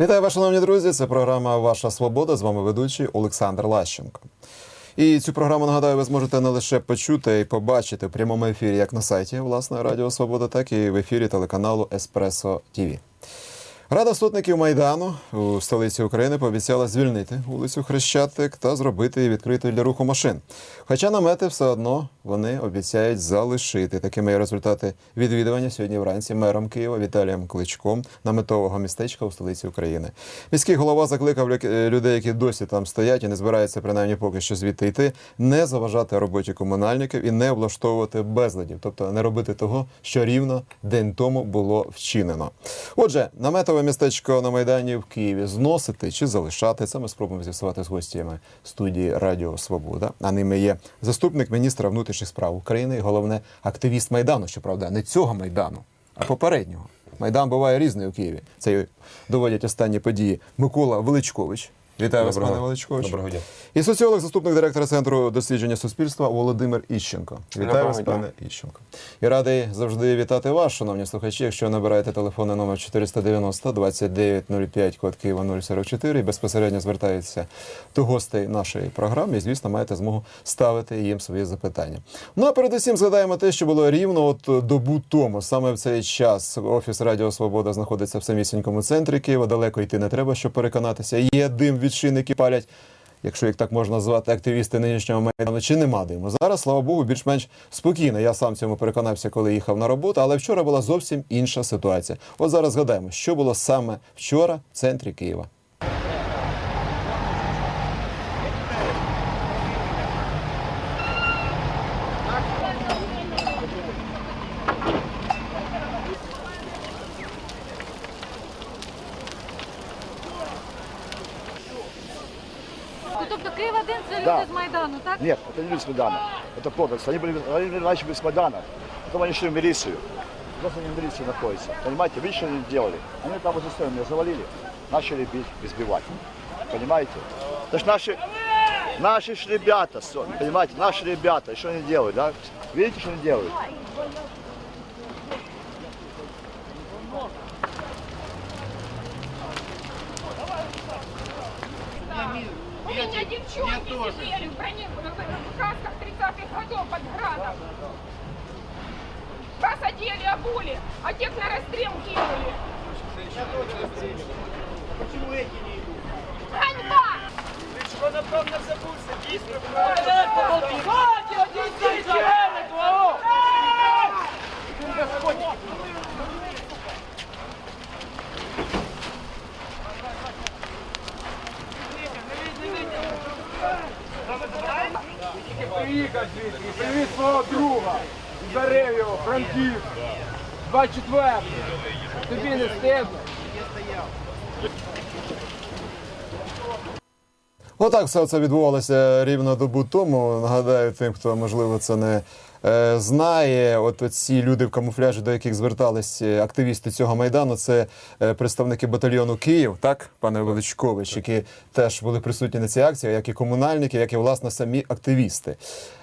Вітаю вас, шановні друзі. Це програма Ваша Свобода. З вами ведучий Олександр Лащенко. І цю програму нагадаю, ви зможете не лише почути і побачити в прямому ефірі, як на сайті власне Радіо Свобода, так і в ефірі телеканалу Еспресо ТІВІ. Рада сотників Майдану у столиці України пообіцяла звільнити вулицю Хрещатик та зробити її відкритою для руху машин. Хоча намети все одно вони обіцяють залишити. Такими результати відвідування сьогодні вранці мером Києва Віталієм Кличком наметового містечка у столиці України. Міський голова закликав людей, які досі там стоять і не збираються принаймні поки що звідти йти, не заважати роботі комунальників і не облаштовувати безладів, тобто не робити того, що рівно день тому було вчинено. Отже, наметове містечко на майдані в Києві зносити чи залишати. Це ми спробуємо з'ясувати з гостями студії Радіо Свобода. А ними є заступник міністра внутрішніх справ України і головне активіст майдану. Щоправда, не цього майдану, а попереднього. Майдан буває різний у Києві. Це доводять останні події. Микола Величкович. Вітаю вас, пане Величкович. Доброго дня. І соціолог, заступник директора центру дослідження суспільства Володимир Іщенко. Вітаю Доброго вас, дня. пане Іщенко. І радий завжди вітати вас, шановні слухачі. Якщо набираєте телефонний номер 490 2905 код Києва 044 і безпосередньо звертаєтеся до гостей нашої програми, і, звісно, маєте змогу ставити їм свої запитання. Ну а передусім згадаємо те, що було рівно от добу тому. Саме в цей час офіс Радіо Свобода знаходиться в самісінькому центрі Києва. Далеко йти не треба, щоб переконатися. Є дим від шин, які палять якщо їх так можна назвати, активісти нинішнього майдану, чи нема диму. Зараз, слава Богу, більш-менш спокійно. Я сам цьому переконався, коли їхав на роботу, але вчора була зовсім інша ситуація. От зараз згадаємо, що було саме вчора в центрі Києва. Нет, это не люди с Майдана. Это продукт. Они были, раньше были с Майдана. Потом они шли в милицию. Сейчас они в милиции находятся. Понимаете, видите, что они делали? Они там возле стороны меня завалили, начали бить, избивать. Понимаете? Это ж наши, наши ж ребята, понимаете, наши ребята. Что они делают, да? Видите, что они делают? Меня тоже. сидели в броне, в касках 30-х годов под градом. Вас одели, обули, а тех на расстрел кинули. Почему эти не идут? Ганьба! Приїхав звідки, привіз свого друга, зарив його, франків, 24. Тобі не стидно? Отак все це відбувалося рівно добу тому. Нагадаю тим, хто можливо це не знає. От ці люди в камуфляжі, до яких звертались е, активісти цього майдану, це е, представники батальйону Київ, так, пане Величкович, які теж були присутні на цій акції, як і комунальники, як і власне самі активісти.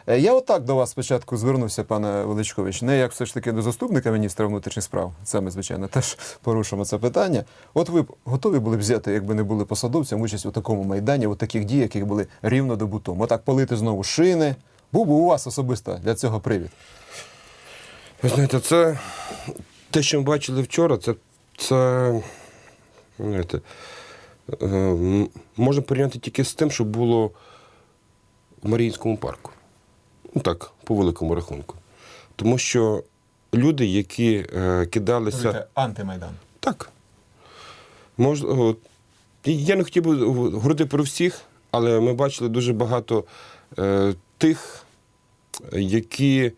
Е, Я отак до вас спочатку звернувся, пане Величкович, не як все ж таки до заступника міністра внутрішніх справ. Це ми, звичайно, теж порушимо це питання. От ви б готові були б взяти, якби не були посадовцям, участь у такому майдані, у таких діях, які були рівно добу тому. Отак палити знову шини. Був би у вас особисто для цього привід. Ви знаєте, це те, що ми бачили вчора, це, це знаєте, е, можна порівняти тільки з тим, що було в Маріїнському парку. Ну так, по великому рахунку. Тому що люди, які е, кидалися. антимайдан. Так. Мож, о, я не хотів би говорити про всіх, але ми бачили дуже багато е, тих, які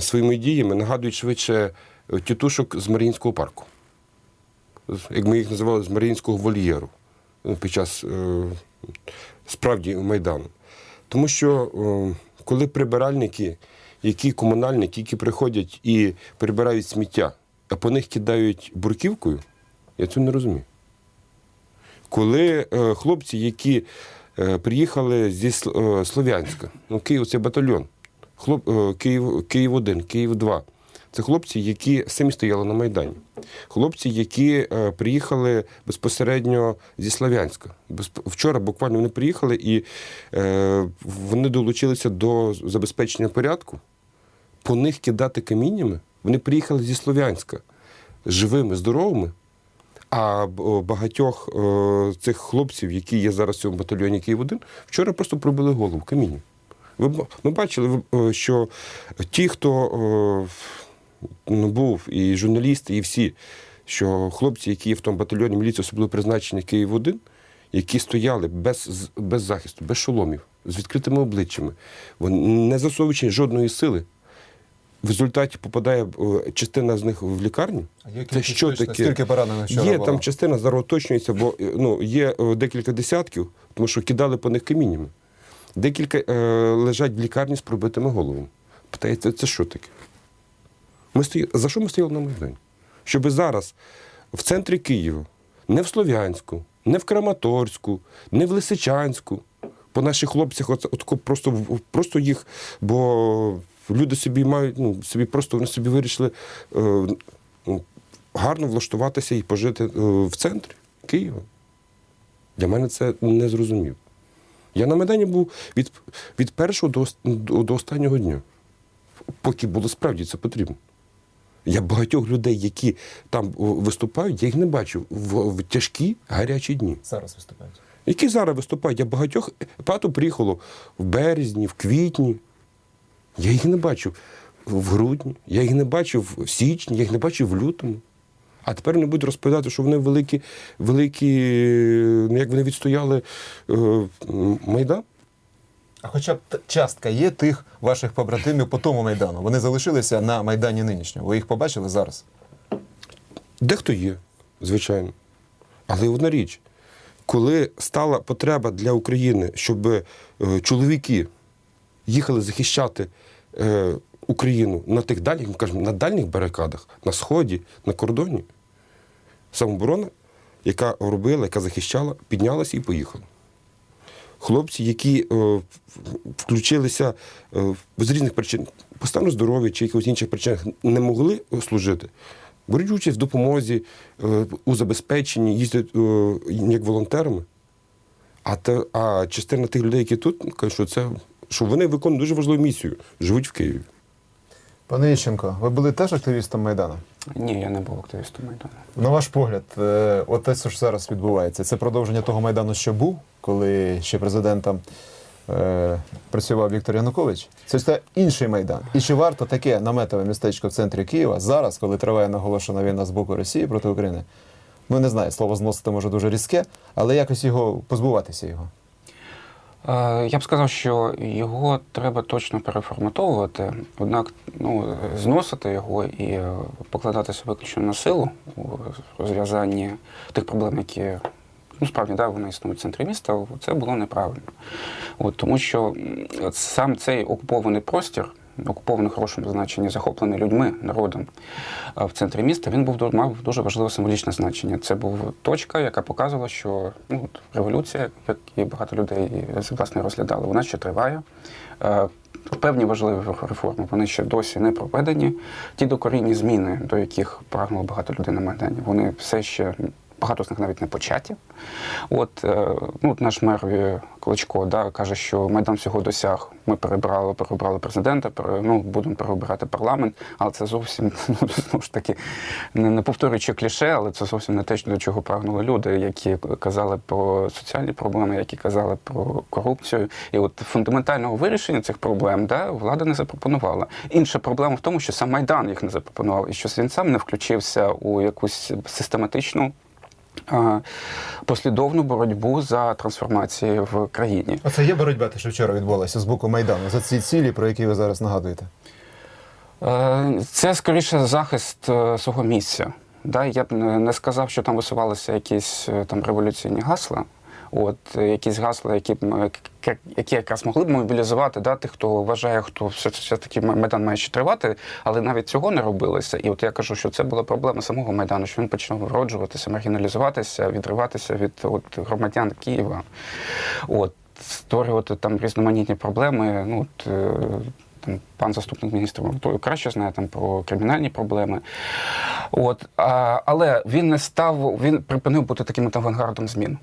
своїми діями нагадують швидше е, тітушок з Маріїнського парку. Як ми їх називали з Маріїнського вольєру е, під час е, справді Майдану. Тому що коли прибиральники, які комунальники, які приходять і прибирають сміття, а по них кидають бурківкою, я цього не розумію. Коли хлопці, які приїхали зі е, Слов'янська, ну, Київ це батальйон, хлоп, е, Київ, Київ 1, Київ 2, Це хлопці, які самі стояли на Майдані. Хлопці, які е, приїхали безпосередньо зі Слов'янська. Вчора буквально вони приїхали і е, вони долучилися до забезпечення порядку. По них кидати каміннями. Вони приїхали зі Слов'янська живими, здоровими. А багатьох цих хлопців, які є зараз в цьому батальйоні Київ 1 вчора просто пробили голову камінням. Ви ми бачили, ви- е, що ті, хто ну, був, і журналісти, і всі, що хлопці, які є в тому батальйоні міліції особливо призначення Київ 1 які стояли без, без захисту, без шоломів, з відкритими обличчями, вони не засовуючи жодної сили. В результаті попадає е, частина з них в лікарню. Це що таке? Скільки поранених вчора Є було? там частина зараз уточнюється, бо е, ну, є е, декілька десятків, тому що кидали по них каміннями. Декілька е, лежать в лікарні з пробитими головами. Питається, це що таке? Ми стої... За що ми стояли на Майдані? Щоб зараз в центрі Києва, не в Слов'янську, не в Краматорську, не в Лисичанську, по наших хлопцях, от, от, просто, просто їх, бо люди собі мають, ну, собі просто вони собі вирішили е, ну, гарно влаштуватися і пожити е, в центрі Києва. Для мене це не зрозуміло. Я на Майдані був від, від першого до, до, до останнього дня, поки було справді це потрібно. Я багатьох людей, які там виступають, я їх не бачив в, в тяжкі гарячі дні. Зараз виступають. Які зараз виступають? Я багатьох багато приїхало в березні, в квітні. Я їх не бачив в грудні, я їх не бачив в січні, я їх не бачив в лютому. А тепер вони будуть розповідати, що вони великі, великі, ну, як вони відстояли е, Майдан. А хоча б частка є тих ваших побратимів по тому майдану. Вони залишилися на майдані нинішньому. Ви їх побачили зараз? Дехто є, звичайно. Але одна річ, коли стала потреба для України, щоб е, чоловіки їхали захищати е, Україну на тих дальніх, ми кажемо, на дальніх барикадах, на сході, на кордоні, самооборона, яка робила, яка захищала, піднялася і поїхала. Хлопці, які е, включилися е, з різних причин, по стану здоров'я чи якихось інших причинах не могли служити, беруть участь в допомозі, е, у забезпеченні, їздять е, як волонтерами. А, те, а частина тих людей, які тут, кажуть, що це що вони виконують дуже важливу місію, живуть в Києві. Пане Іщенко, ви були теж активістом Майдану? Ні, я не був активістом Майдану. На ваш погляд, е, от те, що ж зараз відбувається, це продовження того майдану, що був, коли ще президентом е, працював Віктор Янукович. Це ж це інший майдан. І чи варто таке наметове містечко в центрі Києва зараз, коли триває наголошена війна з боку Росії проти України? Ну не знаю, слово зносити може дуже різке, але якось його позбуватися його. Е, Я б сказав, що його треба точно переформатовувати, однак ну, зносити його і е, покладатися виключно на силу у розв'язанні тих проблем, які ну, справді да, вони існують в центрі міста, це було неправильно. От, тому що сам цей окупований простір, окупований хорошому значенні, захоплений людьми, народом в центрі міста, він був мав дуже важливе символічне значення. Це був точка, яка показувала, що ну, от, революція, як і багато людей власне розглядали, вона ще триває. Е, Певні важливі реформи вони ще досі не проведені. Ті докорінні зміни, до яких прагнуло багато людей на Майдані, вони все ще багато з них навіть не початі. От, е, ну, наш мер е, Кличко да, каже, що Майдан всього досяг. Ми перебрали, переобрали президента, ну, будемо переобирати парламент, але це зовсім ну, знову ж таки, не, не повторюючи кліше, але це зовсім не те, до чого прагнули люди, які казали про соціальні проблеми, які казали про корупцію. І от фундаментального вирішення цих проблем да, влада не запропонувала. Інша проблема в тому, що сам Майдан їх не запропонував, і що він сам не включився у якусь систематичну. А, Послідовну боротьбу за трансформації в країні. А це є боротьба, те, що вчора відбулася з боку Майдану за ці цілі, про які ви зараз нагадуєте. Е, Це скоріше захист е, свого місця. Да? Я б не сказав, що там висувалися якісь е, там революційні гасла. От якісь гасла, які б які якраз могли б мобілізувати да, тих, хто вважає, хто все, все таки майдан має ще тривати, але навіть цього не робилося. І от я кажу, що це була проблема самого майдану, що він почав вроджуватися, маргіналізуватися, відриватися від от, громадян Києва. От створювати там різноманітні проблеми. Ну от е, там пан заступник міністра краще знає там про кримінальні проблеми. От, а, але він не став, він припинив бути таким авангардом змін.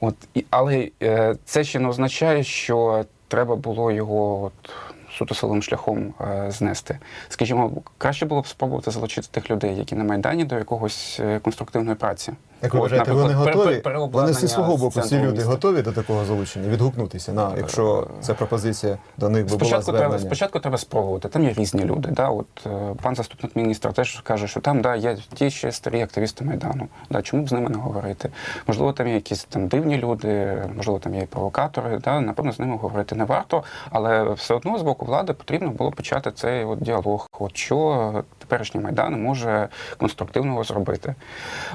От, і, але е, це ще не означає, що треба було його от, суто силовим шляхом е, знести. Скажімо, краще було б спробувати залучити тих людей, які на Майдані, до якогось е, конструктивної праці. Як ви вважаєте, вони готові? Вони зі свого боку, ці люди міста. готові до такого залучення, відгукнутися на, якщо ця пропозиція до них би була звернення. спочатку треба спробувати. Там є різні люди. Да? От, е, пан заступник міністра теж каже, що там да, є ті ще старі активісти Майдану. Да, чому б з ними не говорити? Можливо, там є якісь там дивні люди, можливо, там є і провокатори. Да? Напевно, з ними говорити не варто, але все одно з боку влади потрібно було почати цей от діалог. От що теперішній Майдан може конструктивного зробити.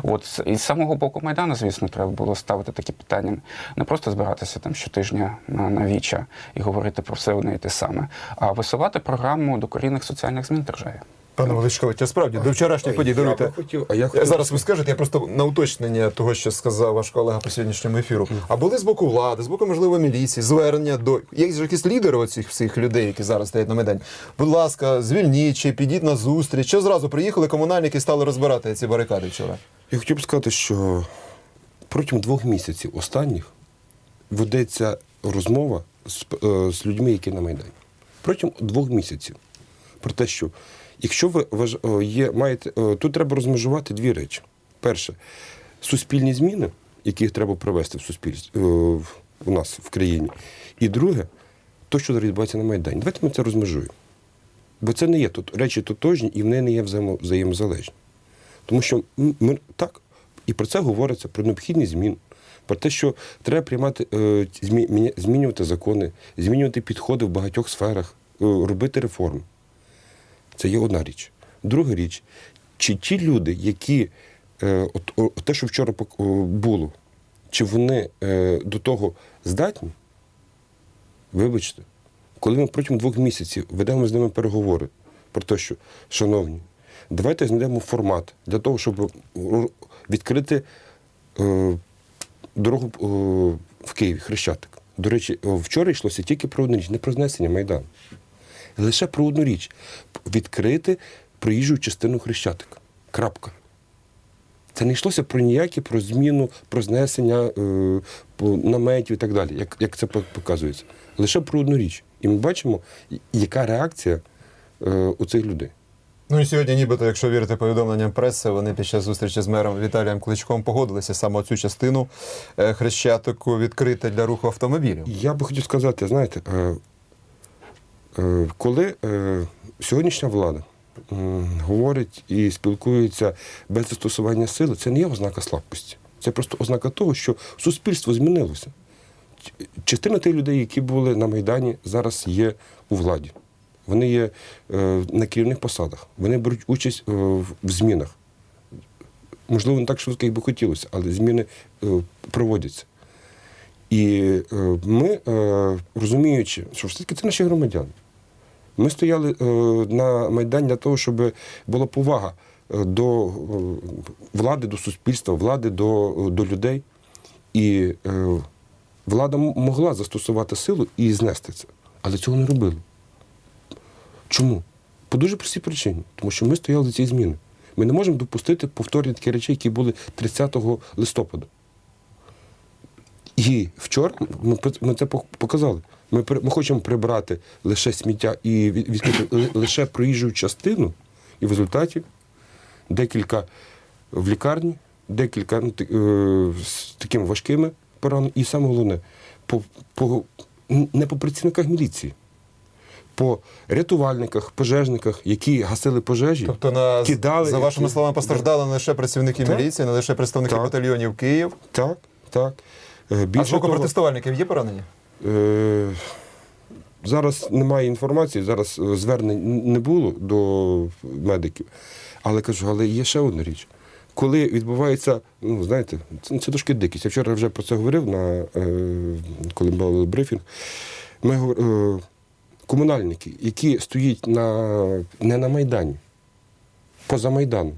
От і з самого боку Майдану, звісно, треба було ставити такі питання. Не просто збиратися там щотижня на, на віча і говорити про все одне і те саме, а висувати програму докорінних соціальних змін державі. Пане Величкович, а справді до вчорашніх подій Я даруйте. хотів, а я Я хотів зараз ви скажете, я просто на уточнення того, що сказав ваш колега по сьогоднішньому ефіру. А були з боку влади, з боку, можливо, міліції, звернення до є ж якісь лідери оцих всіх людей, які зараз стоять на майдані. Будь ласка, звільніть чи підіть на зустріч. Чи зразу приїхали комунальники і стали розбирати ці барикади вчора? Я хотів би сказати, що протягом двох місяців останніх ведеться розмова з, е, з людьми, які на Майдані. Протягом двох місяців. Про те, що якщо ви е, є, маєте, е, тут треба розмежувати дві речі. Перше, суспільні зміни, які треба провести в суспільстві е, в- нас в країні. І друге, то, що відбувається на Майдані. Давайте ми це розмежуємо. Бо це не є тут речі тотожні і вони не є взаємо, взаємозалежні. Тому що ми так, і про це говориться, про необхідність змін, про те, що треба приймати, змінювати закони, змінювати підходи в багатьох сферах, робити реформи. Це є одна річ. Друга річ, чи ті люди, які е, от, те, що вчора було, чи вони е, до того здатні, вибачте, коли ми протягом двох місяців ведемо з ними переговори про те, що, шановні, давайте знайдемо формат для того, щоб відкрити е, дорогу в Києві, Хрещатик. До речі, вчора йшлося тільки про одну річ, не про знесення Майдану. Лише про одну річ відкрити проїжджу частину Хрещатика. Крапка. Це не йшлося про ніякі про зміну, про знесення е, наметів і так далі, як, як це показується. Лише про одну річ. І ми бачимо, яка реакція е, у цих людей. Ну і сьогодні, нібито, якщо вірити повідомленням преси, вони під час зустрічі з мером Віталієм Кличком погодилися саме цю частину е, хрещатику відкрити для руху автомобілів. Я би хотів сказати, знаєте, е, коли е, сьогоднішня влада говорить і спілкується без застосування сили, це не є ознака слабкості. Це просто ознака того, що суспільство змінилося. Частина тих людей, які були на Майдані, зараз є у владі. Вони є е, на керівних посадах, вони беруть участь е, в змінах. Можливо, не так швидко, як би хотілося, але зміни е, проводяться. І е, ми, е, розуміючи, що все-таки це наші громадяни, ми стояли е, на Майдані для того, щоб була повага е, до е, влади, до суспільства, влади до, до людей. І влада могла застосувати силу і знести це, але цього не робили. Чому? По дуже простій причині. Тому що ми стояли за ці зміни. Ми не можемо допустити повторення таких речей, які були 30 листопада. І вчора ми, це показали. Ми, ми хочемо прибрати лише сміття і від- відкрити лише проїжджу частину, і в результаті декілька в лікарні, декілька ну, е, з такими важкими пораненнями. І саме головне, по, по, не по працівниках міліції, по рятувальниках, пожежниках, які гасили пожежі. Тобто, на, Кидали, за вашими які- словами, постраждали не лише працівники Так. міліції, не лише представники Так. батальйонів Київ. Так, так. Е, А з боку того, протестувальників є поранені? Е, Зараз немає інформації, зараз е, звернень не було до медиків. Але кажу, але є ще одна річ. Коли відбувається, ну знаєте, це, це трошки дикість. Я вчора вже про це говорив, на, е, коли був брифінг. Ми е, комунальники, які стоять на, не на Майдані, поза Майданом,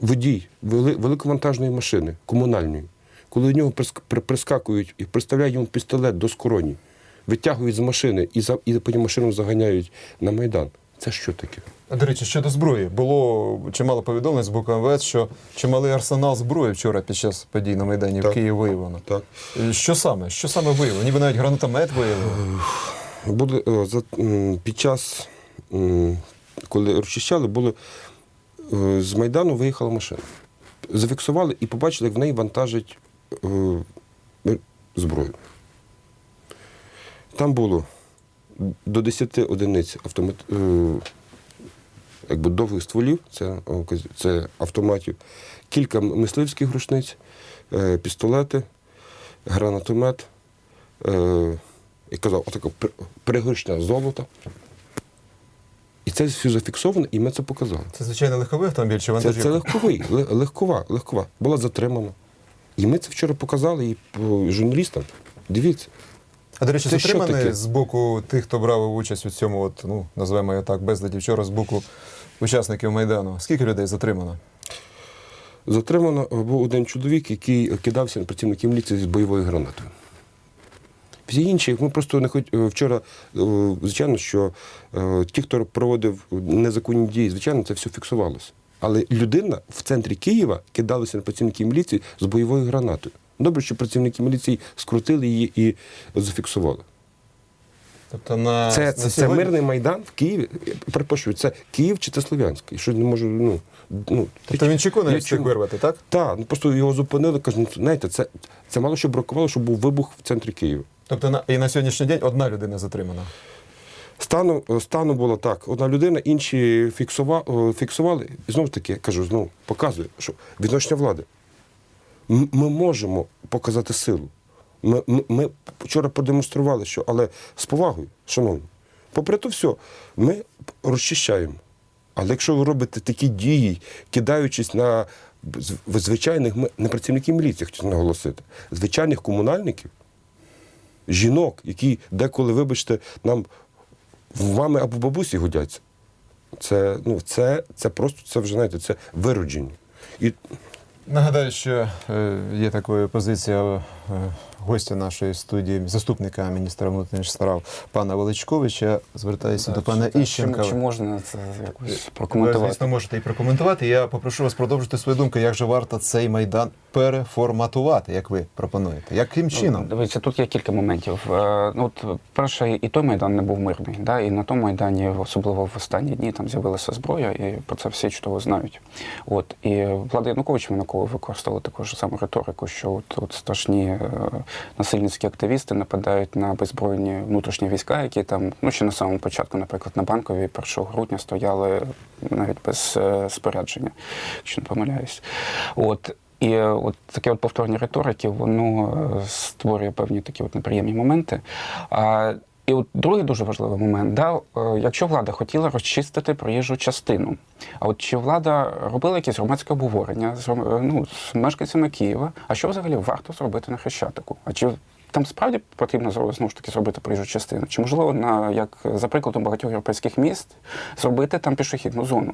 водій вели, великовантажної машини, комунальної, коли до нього приск- прискакують і приставляють йому пістолет до скроні, витягують з машини і, за, і потім машину заганяють на Майдан. Це що таке? До речі, щодо зброї, було чимало повідомлень з боку МВС, що чималий арсенал зброї вчора під час подій на Майдані в Києві виявлено. Так. Е, Що саме? Що саме виявлено? Ніби навіть гранатомет виявили. Е, за, під час, коли розчищали, були, е, з Майдану виїхала машина. Зафіксували і побачили, як в неї вантажать е, зброю. Там було до 10 одиниць автомат, е, якби довгих стволів, це, е, це автоматів, кілька мисливських рушниць, е, пістолети, гранатомет. Е, і казав, отака при- пригоршня золота. І це все зафіксовано, і ми це показали. Це звичайно легковий автомобіль чи Це, вантажівка? це легковий, легкова, легкова. Була затримана. І ми це вчора показали і журналістам. Дивіться. А до речі, Це затриманий з боку тих, хто брав участь у цьому, от, ну, називаємо його так, безладі вчора з боку учасників Майдану. Скільки людей затримано? Затримано е, був один чоловік, який кидався на працівників міліції з бойовою гранатою. Всі інші, ми просто не хоч е, вчора, е, звичайно, що ті, хто проводив незаконні дії, звичайно, це все фіксувалося. Але людина в центрі Києва кидалася на працівників міліції з бойовою гранатою. Добре, що працівники міліції скрутили її і зафіксували. Тобто на, Це, на це, це мирний майдан в Києві. Перепрошую, це Київ чи це Слов'янський? Що не можу. Ну, ну, Тобто він чеку навіть встиг вирвати, так? Так, ну просто його зупинили, кажуть, ну, знаєте, це, це мало що бракувало, щоб був вибух в центрі Києва. Тобто на, і на сьогоднішній день одна людина затримана. Стану, стану було так: одна людина, інші фіксували, фіксували. І знову ж таки, кажу, знову показую, що відношення влади. Ми можемо показати силу. Ми, ми, ми вчора продемонстрували, що, але з повагою, шановні, попри то все, ми розчищаємо. Але якщо ви робите такі дії, кидаючись на звичайних не працівників міліції, хочу наголосити, звичайних комунальників, жінок, які деколи, вибачте, нам в мами або бабусі годяться. Це, ну, це, це просто це вже знаєте, це виродження. І Нагадаю, що е, є така позиція е, гостя нашої студії, заступника міністра внутрішніх справ пана Величковича. Звертаюся до пана Чи, Іщенка. чи можна це якось Ви, прокоментувати? звісно, можете і прокоментувати. Я попрошу вас продовжити свою думку, як же варто цей майдан переформатувати, як ви пропонуєте. Яким чином? Дивіться, тут є кілька моментів. Е, Ну, от, перше, і той майдан не був мирний. Да? І на тому майдані, особливо в останні дні, там з'явилася зброя, і про це всі чудово знають. От і влада Януковича Винокова використала таку ж саму риторику, що от, от страшні е, насильницькі активісти нападають на беззбройні внутрішні війська, які там, ну ще на самому початку, наприклад, на банковій 1 грудня стояли навіть без е, спорядження, якщо не помиляюсь. От. І е, от таке от повторення риторики, воно е, створює певні такі от неприємні моменти. А, і от другий дуже важливий момент, да, е, якщо влада хотіла розчистити проїжджу частину, а от чи влада робила якісь громадське обговорення з, е, ну, з мешканцями Києва, а що взагалі варто зробити на Хрещатику? А чи там справді потрібно знову ж таки зробити проїжджу частину? Чи можливо, на, як за прикладом багатьох європейських міст, зробити там пішохідну зону?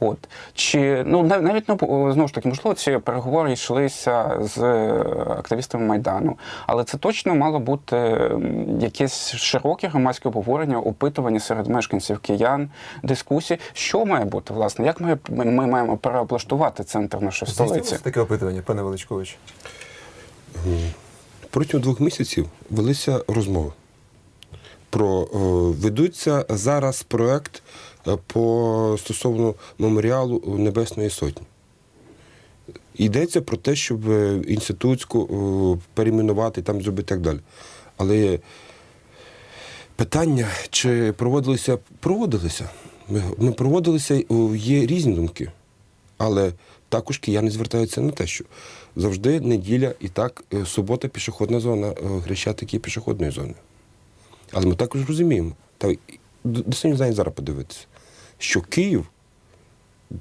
От чи ну навіть ну, знову ж таки, можливо, ці переговори йшлися з е, активістами майдану, але це точно мало бути якесь широке громадське обговорення, опитування серед мешканців киян, дискусії, що має бути власне, як ми, ми, маємо переоблаштувати центр нашої столиці. Здійснилося таке опитування, пане Величкович? протягом двох місяців велися розмови. Про е, ведуться зараз проект по стосовно меморіалу Небесної Сотні. Йдеться про те, щоб е, інститутську е, перейменувати, там зробити так далі. Але питання, чи проводилися, проводилися. Ми, проводилися, є різні думки. Але також кияни звертаються на те, що завжди неділя і так е, субота пішохідна зона, е, Хрещатик є пішохідною зоною. Але ми також розуміємо, та достатньо знає зараз подивитися, що Київ,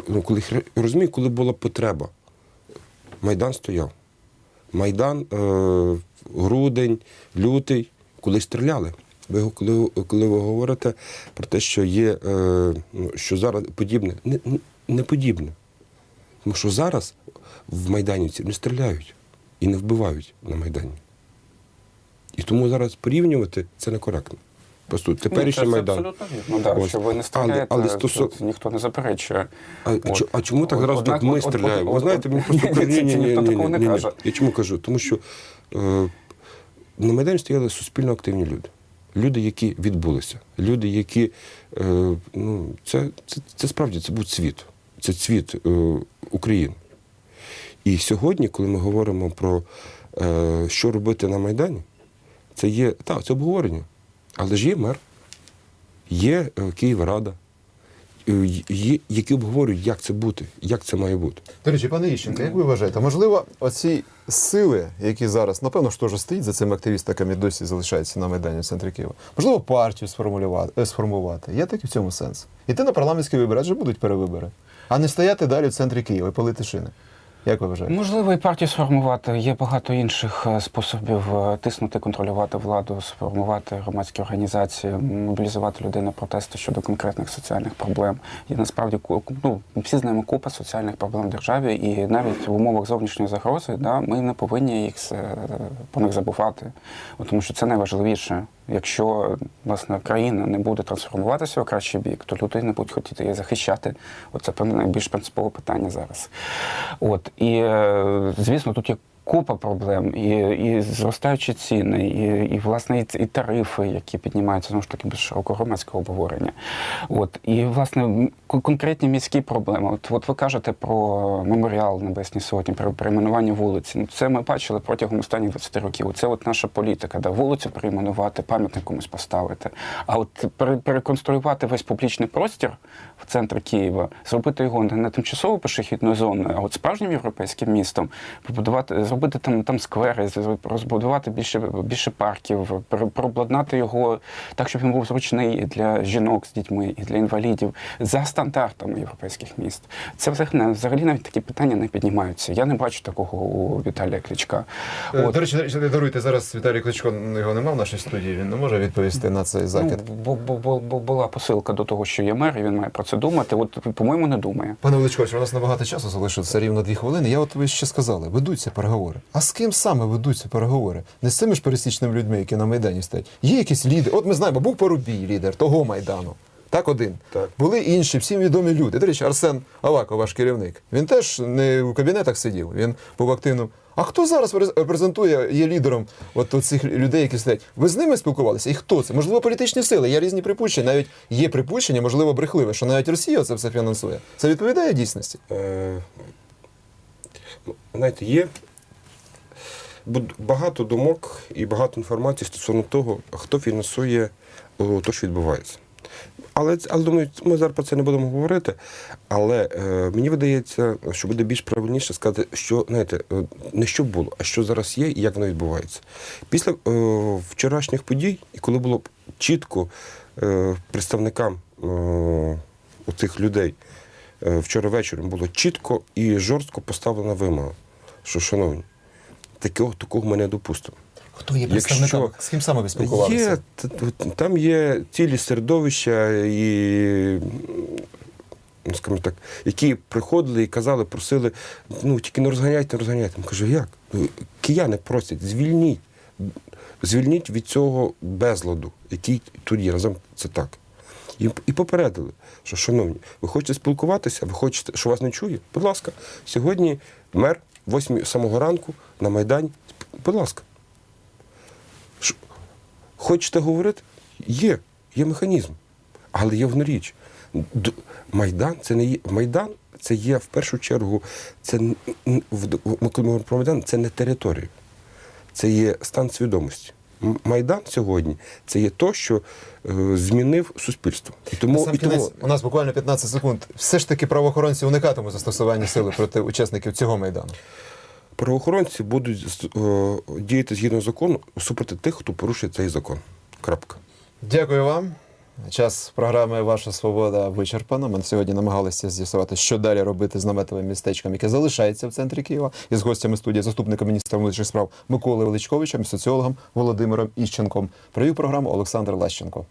ну, коли розумію, коли була потреба, Майдан стояв. Майдан, е, грудень, лютий, коли стріляли. Ви, коли, коли ви говорите про те, що є, е, ну, що зараз подібне, не, не- не подібне. Тому що зараз в Майданівці не стріляють і не вбивають на Майдані. І тому зараз порівнювати це некоректно. Просто теперішній Ні, це Майдан. абсолютно вірно, да, Ось. що ви не стріляєте, але стосо- тут ніхто не заперечує. А, чо- а чому так От- зразу однак- ми от- от- стріляємо? от- Ви знаєте, мені просто Ні, кажуть, це ні, ні, ні, ніхто ні, такого ні, не ні, ні. каже. Я чому кажу? Тому що е, на Майдані стояли суспільно активні люди. Люди, які відбулися, люди, які е, ну, це, це, це справді це був цвіт, це цвіт е, України. І сьогодні, коли ми говоримо про е, що робити на Майдані, це є так, це обговорення. Але ж є мер, є е, Київрада, е, є, які обговорюють, як це бути, як це має бути. До речі, пане Іщенко, як ви вважаєте, можливо, оці сили, які зараз, напевно, ж теж стоїть за цими активістами, досі залишаються на Майдані в центрі Києва, можливо, партію сформулювати, е, сформувати. Є такий в цьому сенс. Іти на парламентські вибори, адже будуть перевибори, а не стояти далі в центрі Києва і палити шини. Як ви вважаєте? Можливо, і партію сформувати. Є багато інших е, способів е, тиснути, контролювати владу, сформувати громадські організації, мобілізувати людей на протести щодо конкретних соціальних проблем. І насправді ну, всі знаємо купа соціальних проблем в державі, і навіть в умовах зовнішньої загрози да, ми не повинні їх е, про них забувати, тому що це найважливіше. Якщо власне країна не буде трансформуватися в кращий бік, то люди не будуть хотіти її захищати. Оце найбільш принципове питання зараз. От і е, звісно, тут є. Купа проблем, і, і зростаючі ціни, і, і власне і, і тарифи, які піднімаються знову ж таки без широкого громадського обговорення. От і власне конкретні міські проблеми. От, от ви кажете про меморіал Небесні Сотні, про перейменування вулиці. Ну це ми бачили протягом останніх 20 років. Це от наша політика, да, вулицю перейменувати, пам'ятник комусь поставити. А от переконструювати весь публічний простір в центрі Києва, зробити його не тимчасово пішохідною зоною, а от справжнім європейським містом, побудувати, зробити там, там сквери, розбудувати більше, більше парків, переобладнати його так, щоб він був зручний і для жінок з дітьми, і для інвалідів за стандартами європейських міст. Це взагалі, взагалі навіть такі питання не піднімаються. Я не бачу такого у Віталія Кличка. Е, От. До речі, до речі, даруйте, зараз Віталій Кличко його немає в нашій студії, він не може відповісти на цей закид. Ну, бо, бо, бо, бо була посилка до того, що є мер, і він має про це думати. От, по-моєму, не думає. Пане Величкович, у нас небагато часу залишилося рівно дві хвилини. Я от ви ще сказали, ведуться переговори. А з ким саме ведуться переговори? Не з цими ж пересічними людьми, які на Майдані стоять. Є якісь лідери. От ми знаємо, був Порубій, лідер того Майдану. Так, один. Так. Були інші, всім відомі люди. До речі, Арсен Аваков, ваш керівник. Він теж не у кабінетах сидів, він був активним. А хто зараз рез- репрезентує, є лідером от цих людей, які стоять? Ви з ними спілкувалися? І хто це? Можливо, політичні сили. Є різні припущення. Навіть є припущення, можливо, брехливе, що навіть Росія це все фінансує. Це відповідає дійсності? Е, ну, знаєте, є багато думок і багато інформації стосовно того, хто фінансує те, що відбувається. Але, але думаю, ми зараз про це не будемо говорити. Але е, мені видається, що буде більш правильніше сказати, що знаєте, е, не що було, а що зараз є і як воно відбувається. Після е, вчорашніх подій, і коли було чітко е, представникам е, цих людей е, вчора вечором було чітко і жорстко поставлена вимога, що, шановні, такого, такого ми не допустимо. Хто є Якщо- представниками? З ким саме ви спілкувалися? Є, там є цілі середовища, і, ну, скажімо так, які приходили і казали, просили, ну тільки не розганяйте, не розганяйте. Я кажу, як? Ну, Кияни просять, звільніть, звільніть від цього безладу, який тут є. Разом це так. І, і попередили, що, шановні, ви хочете спілкуватися, ви хочете, що вас не чує? Будь ласка, сьогодні мер 8 самого ранку на Майдані. Будь ласка. Ш- Хочете говорити? Є, є механізм. Але є одна річ. Майдан це не є. Майдан це є в першу чергу, це коли ми говоримо про Майдан, це не територія, це є стан свідомості. Майдан сьогодні це є то, що е, змінив суспільство. І тому, і тому у нас буквально 15 секунд. Все ж таки правоохоронці уникатимуть застосування сили проти учасників цього майдану. правоохоронці будуть е, діяти згідно закону супроти тих, хто порушує цей закон. Крапка. Дякую вам. Час програми Ваша свобода вичерпано. Ми сьогодні намагалися з'ясувати, що далі робити з наметовим містечком, яке залишається в центрі Києва, і з гостями студії заступника міністра внутрішніх справ Миколи Величковичем, соціологом Володимиром Іщенком. Провів програму Олександр Лащенко.